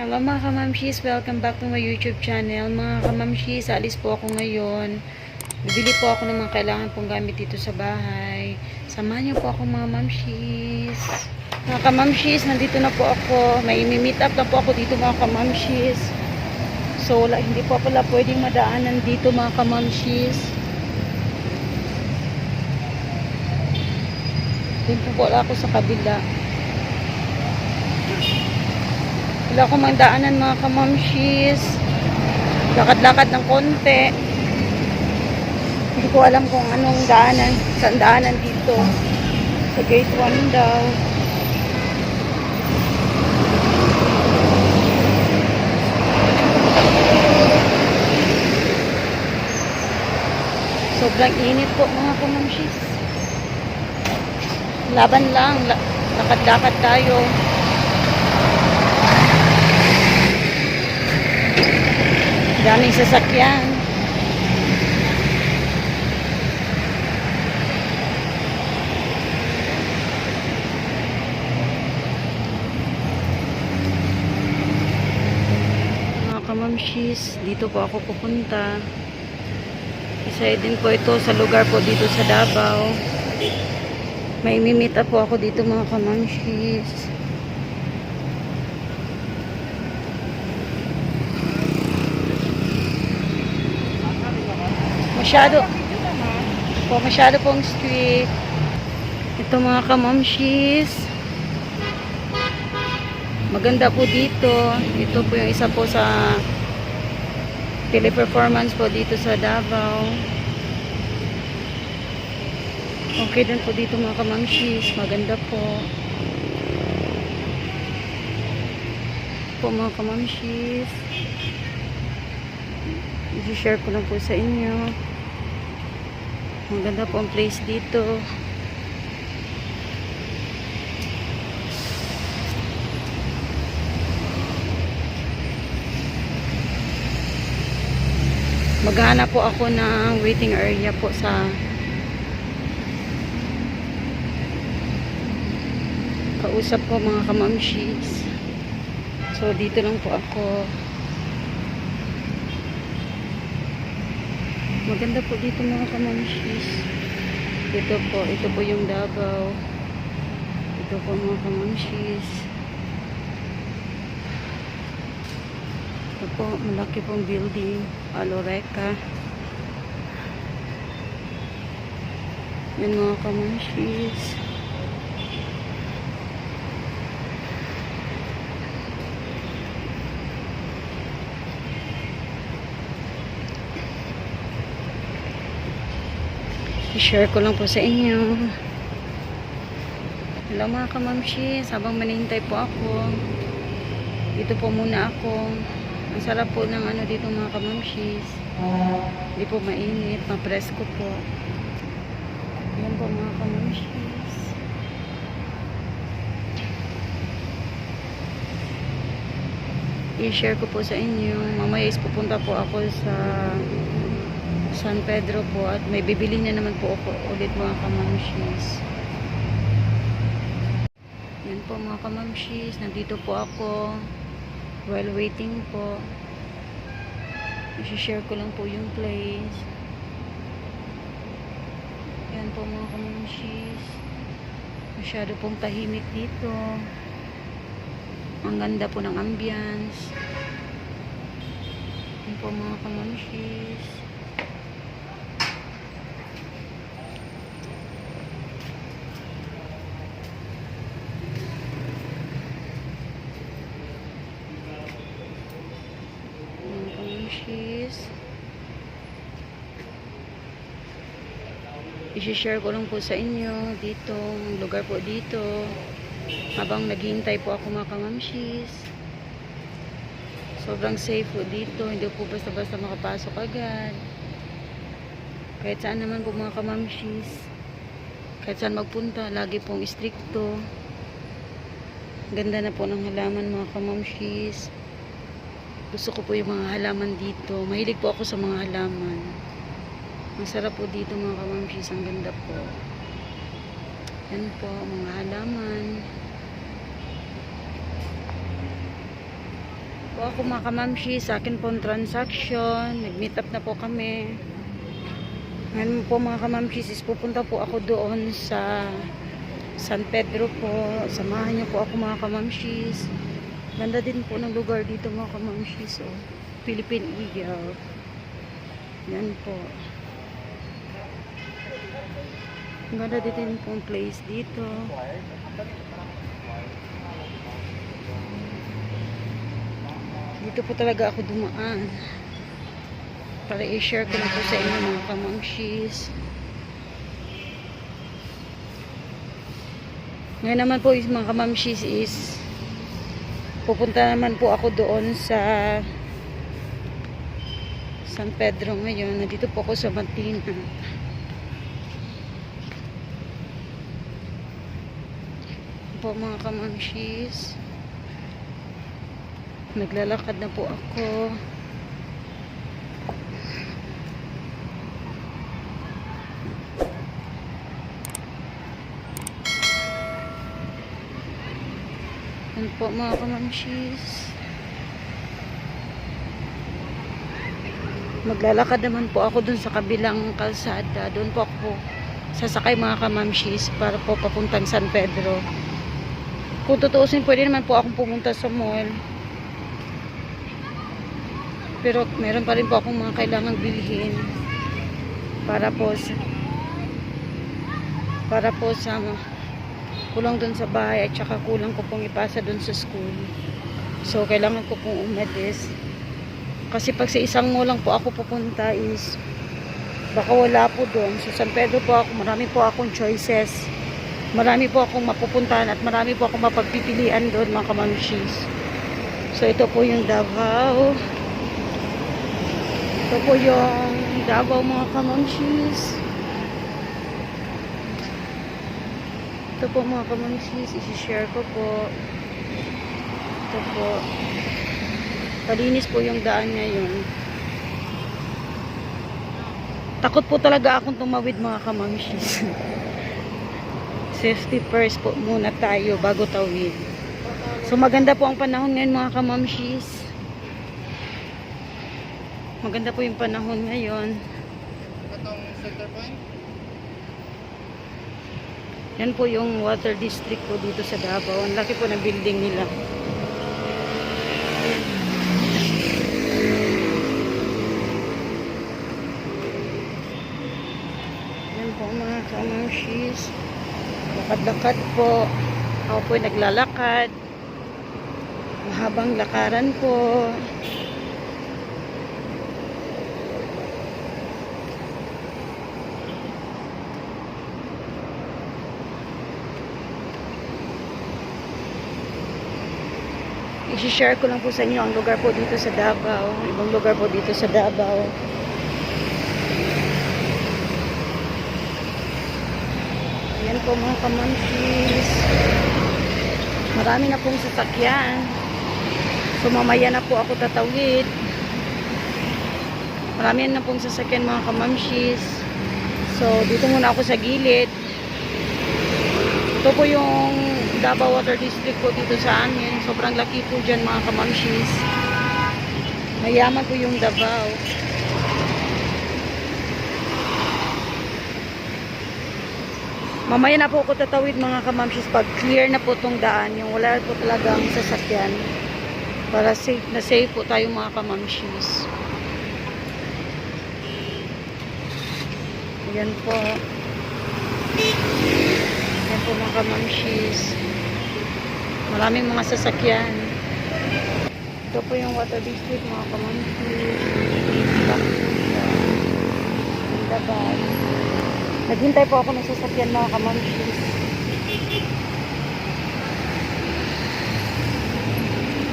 Hello mga kamamshis, welcome back to my YouTube channel. Mga kamamshis, alis po ako ngayon. Bibili po ako ng mga kailangan pong gamit dito sa bahay. Samahan niyo po ako mga mamshis. Mga kamamshis, nandito na po ako. May meet up na po ako dito mga kamamshis. So, wala, hindi po pala pwedeng madaanan dito mga kamamshis. Dito po wala ako sa kabila. Wala akong magdaanan mga kamamshis. Lakad-lakad ng konti. Hindi ko alam kung anong daanan. Saan daanan dito. Sa gate 1 daw. Sobrang init po mga kamamshis. Laban lang. La- Lakad-lakad tayo. Daming sasakyan. Mga kamamshis, dito po ako pupunta. Isa din po ito sa lugar po dito sa Davao. May mimita po ako dito mga kamamshis. Masyado. Po, masyado pong street. Ito mga kamamshis. Maganda po dito. Ito po yung isa po sa teleperformance po dito sa Davao. Okay din po dito mga kamamshis. Maganda po. Po mga kamamshis. I-share ko lang po sa inyo. Maganda po ang place dito. Maghanap po ako ng waiting area po sa kausap ko mga kamamshis. So, dito lang po ako. Maganda po dito mga kamamshis. Dito po, ito po yung Davao. Ito po mga kamamshis. Ito po, malaki pong building. Aloreca. Yan mga kamamshis. I-share ko lang po sa inyo. Hello mga kamamshis, habang manihintay po ako. Dito po muna ako. Ang sarap po ng ano dito mga kamamshis. Hindi po mainit, mapresko po. Yan po mga kamamshis. I-share ko po sa inyo. Mamaya is pupunta po ako sa San Pedro po at may bibili na naman po ako ulit mga kamamshis. Yan po mga kamamshis, nandito po ako while waiting po. I-share ko lang po yung place. Yan po mga kamamshis. Masyado pong tahimik dito. Ang ganda po ng ambience. Yan po mga kamamshis. Mga kamamshis. I-share ko lang po sa inyo dito, lugar po dito. Habang naghihintay po ako mga kamamshis. Sobrang safe po dito, hindi po basta-basta makapasok agad. Kahit saan naman po mga kamamshis. Kahit saan magpunta, lagi pong istrikto. Ganda na po ng halaman mga kamamshis. Gusto ko po yung mga halaman dito. Mahilig po ako sa mga halaman. Masarap po dito mga kamamshis. Ang ganda po. Yan po, mga halaman. po ako mga kamamshi sa akin pong transaction. Nag-meet up na po kami. Ngayon po mga kamamshi, is pupunta po ako doon sa San Pedro po. Samahan niyo po ako mga kamamshis. Ganda din po ng lugar dito mga kamamshis. Oh. Philippine Eagle. Yan po. Ang Ganda din pong place dito. Dito po talaga ako dumaan. Para i-share ko na po sa inyo mga kamamshis. Ngayon naman po is mga kamamshis is pupunta naman po ako doon sa San Pedro ngayon. Nandito po ako sa Bantina. Po mga kamamshis. Naglalakad na po ako. Yan po mga kamamshis. Maglalakad naman po ako dun sa kabilang kalsada. Doon po ako sasakay mga kamamshis para po papuntang San Pedro. Kung tutuusin, pwede naman po akong pumunta sa mall. Pero meron pa rin po akong mga kailangang bilhin para po sa para po sa kulang dun sa bahay at saka kulang ko pong ipasa dun sa school. So, kailangan ko pong umalis. Kasi pag sa isang mall lang po ako pupunta is baka wala po doon. So, San Pedro po ako, marami po akong choices. Marami po akong mapupuntahan at marami po akong mapagpipilian doon mga kamamshis. So, ito po yung Davao. Ito po yung Davao mga kamamshis. Ito po mga kamamshis, isi-share ko po. Ito po. Palinis po yung daan ngayon. Takot po talaga akong tumawid mga kamamshis. Safety first po muna tayo bago tawid. So maganda po ang panahon ngayon mga kamamshis. Maganda po yung panahon ngayon. Itong center point? Yan po yung water district po dito sa Davao. Ang laki po ng building nila. Yan po mga kamamshis. Lakad-lakad po. Ako po naglalakad. Mahabang lakaran po. I-share ko lang po sa inyo ang lugar po dito sa Davao. Ibang lugar po dito sa Davao. Ayan po mga kamansis. Marami na pong sasakyan. So mamaya na po ako tatawid. Marami na pong sasakyan mga kamamshis. So dito muna ako sa gilid. Ito po yung Davao Water District po dito sa amin. Sobrang laki po dyan mga kamamshis. Mayaman po yung Davao. Mamaya na po ako tatawid mga kamamshis pag clear na po tong daan. Yung wala po talagang sasakyan. Para safe na safe po tayo mga kamamshis. Ayan po. Ayan po mga kamamshis. Maraming mga sasakyan. Ito po yung water district mga kamamshis. Dabal. Naghintay po ako ng sasakyan mga kamamshis.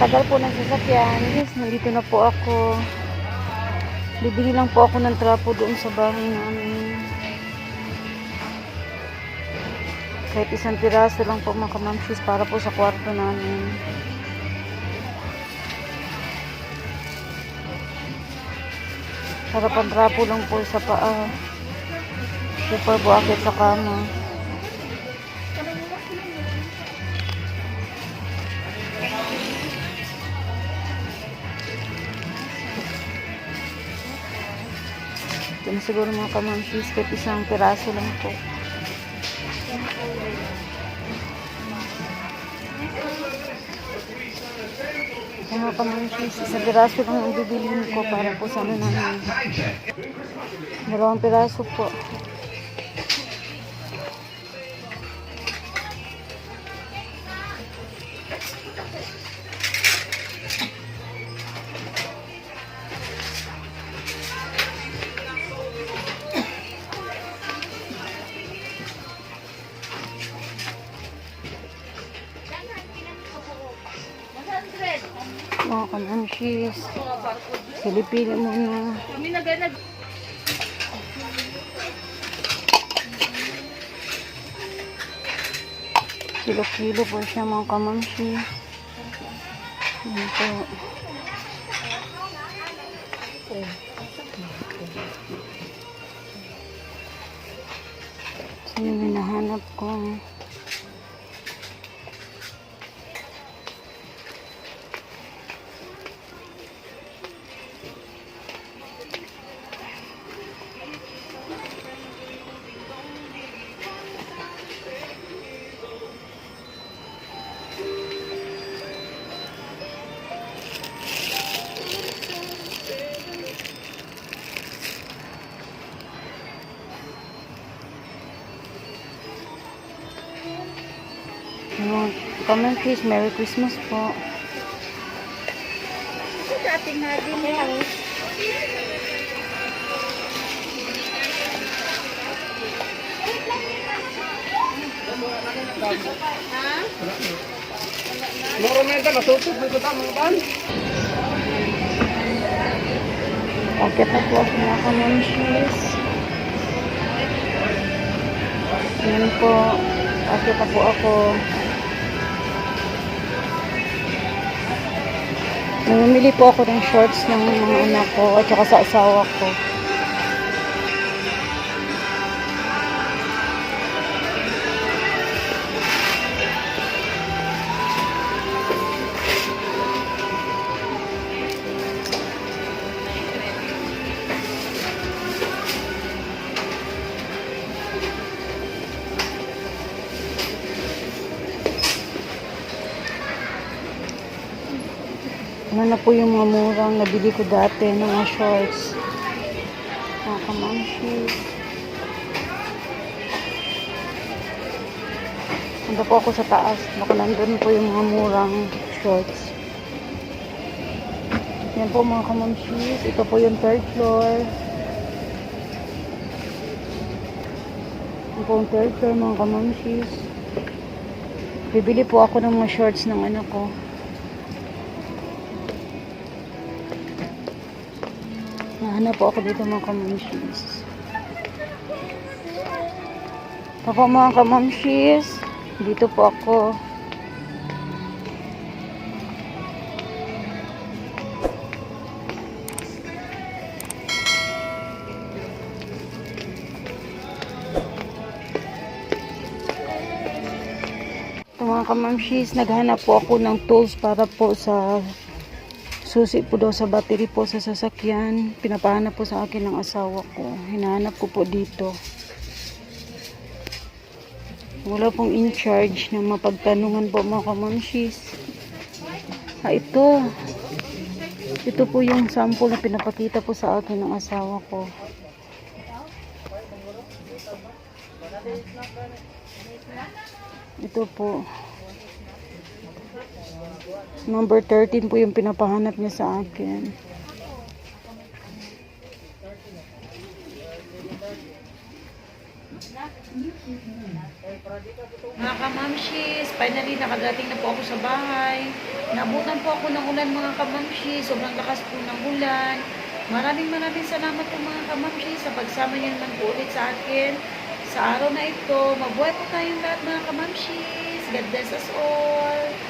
Tagal po ng sasakyan. Yes, nandito na po ako. Bibili lang po ako ng trapo doon sa bahay namin. Kahit isang piraso lang po mga kamamshis para po sa kwarto namin. Para pantrapo lang po sa paa. Super buakit sa kama. Ano. Ito na siguro mga kamansis kahit isang piraso lang po. Kung mga kamansis, isang piraso lang ang bibiliin ko para po sa ano namin. Dalawang piraso po. Mga kamamshis, pilipili muna. Kami na ganag. Kilo-kilo po siya mga kamamshi. Yan po. Yung hinahanap ko. Yung kamamshis, Merry Christmas po. Ating natin yan. Moro na ito, nasupog mo ito tamo ba? Okay na po ako mga kamamshis. Yan po. Okay na po ako. Namimili po ako ng shorts ng mga anak ko at saka sa asawa ko. Po yung mga murang nabili ko dati ng mga shorts. Mga kamamshis. Nandun po ako sa taas. Baka nandun po yung mga murang shorts. Yan po mga kamamshis. Ito po yung third floor. Yan po yung third floor mga kamamshis. Bibili po ako ng mga shorts ng anak ko. Nahanap po ako dito mga kamamshis. Po mga kamamshis. Dito po ako. Ito mga kamamshis, naghanap po ako ng tools para po sa susi po daw sa battery po sa sasakyan. Pinapahanap po sa akin ng asawa ko. Hinahanap ko po dito. Wala pong in charge ng mapagtanungan po mga kamamshis. Ah, ito. Ito po yung sample na pinapakita po sa akin ng asawa ko. Ito po. Number 13 po yung pinapahanap niya sa akin. Mga kamamshis, finally nakadating na po ako sa bahay. Nabutan po ako ng ulan mga kamamshis, sobrang lakas po ng ulan. Maraming maraming salamat po mga kamamshis sa pagsama niyo naman po ulit sa akin. Sa araw na ito, mabuhay po tayong lahat mga kamamshis. God bless us all.